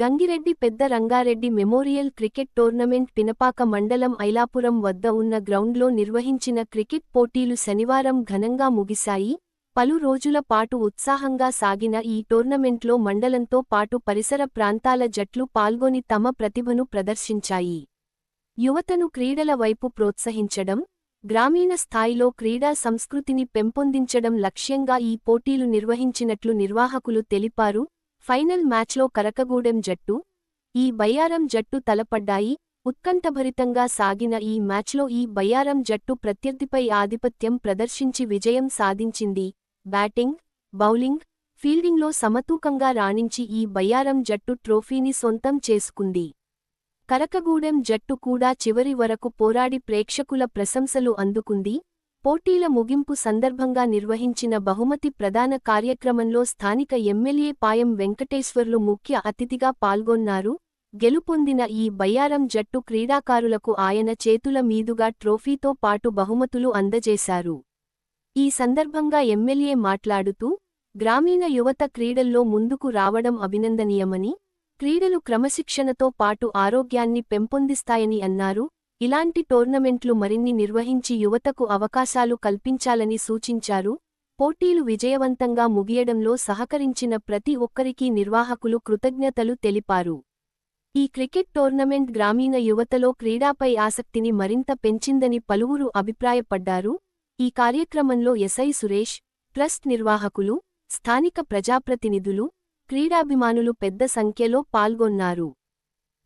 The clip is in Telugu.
గంగిరెడ్డి పెద్ద Rangareddy memorial cricket tournament Pinapaka మండలం ఐలాపురం వద్ద ఉన్న గ్రౌండ్లో నిర్వహించిన క్రికెట్ పోటీలు శనివారం ఘనంగా ముగిశాయి. పలు రోజుల పాటు ఉత్సాహంగా సాగిన ఈ టోర్నమెంట్లో మండలంతో పాటు పరిసర ప్రాంతాల జట్లు పాల్గొని తమ ప్రతిభను ప్రదర్శించాయి. యువతను క్రీడల వైపు ప్రోత్సహించడం గ్రామీణ స్థాయిలో క్రీడా సంస్కృతిని పెంపొందించడం లక్ష్యంగా ఈ పోటీలు నిర్వహించినట్లు నిర్వాహకులు తెలిపారు. ఫైనల్ మ్యాచ్లో కరకగూడెం జట్టు ఈ బయ్యారం జట్టు తలపడ్డాయి. ఉత్కంఠభరితంగా సాగిన ఈ మ్యాచ్లో ఈ బయ్యారం జట్టు ప్రత్యర్థిపై ఆధిపత్యం ప్రదర్శించి విజయం సాధించింది. బ్యాటింగ్ బౌలింగ్ ఫీల్డింగ్లో సమతూకంగా రాణించి ఈ బయ్యారం జట్టు ట్రోఫీని సొంతం చేసుకుంది. కరకగూడెం జట్టు కూడా చివరి వరకు పోరాడి ప్రేక్షకుల ప్రశంసలు అందుకుంది. పోటీల ముగింపు సందర్భంగా నిర్వహించిన బహుమతి ప్రదాన కార్యక్రమంలో స్థానిక ఎమ్మెల్యే పాయం వెంకటేశ్వర్లు ముఖ్య అతిథిగా పాల్గొన్నారు. గెలుపొందిన ఈ బయ్యారం జట్టు క్రీడాకారులకు ఆయన చేతుల మీదుగా ట్రోఫీతో పాటు బహుమతులు అందజేశారు. ఈ సందర్భంగా ఎమ్మెల్యే మాట్లాడుతూ గ్రామీణ యువత క్రీడల్లో ముందుకు రావడం అభినందనీయమని క్రీడలు క్రమశిక్షణతో పాటు ఆరోగ్యాన్ని పెంపొందిస్తాయని అన్నారు. ఇలాంటి టోర్నమెంట్లు మరిన్ని నిర్వహించి యువతకు అవకాశాలు కల్పించాలని సూచించారు. పోటీలు విజయవంతంగా ముగియడంలో సహకరించిన ప్రతి ఒక్కరికీ నిర్వాహకులు కృతజ్ఞతలు తెలిపారు. ఈ క్రికెట్ టోర్నమెంట్ గ్రామీణ యువతలో క్రీడాపై ఆసక్తిని మరింత పెంచిందని పలువురు అభిప్రాయపడ్డారు. ఈ కార్యక్రమంలో ఎస్ఐ సురేష్ ట్రస్ట్ నిర్వాహకులు స్థానిక ప్రజాప్రతినిధులు క్రీడాభిమానులు పెద్ద సంఖ్యలో పాల్గొన్నారు.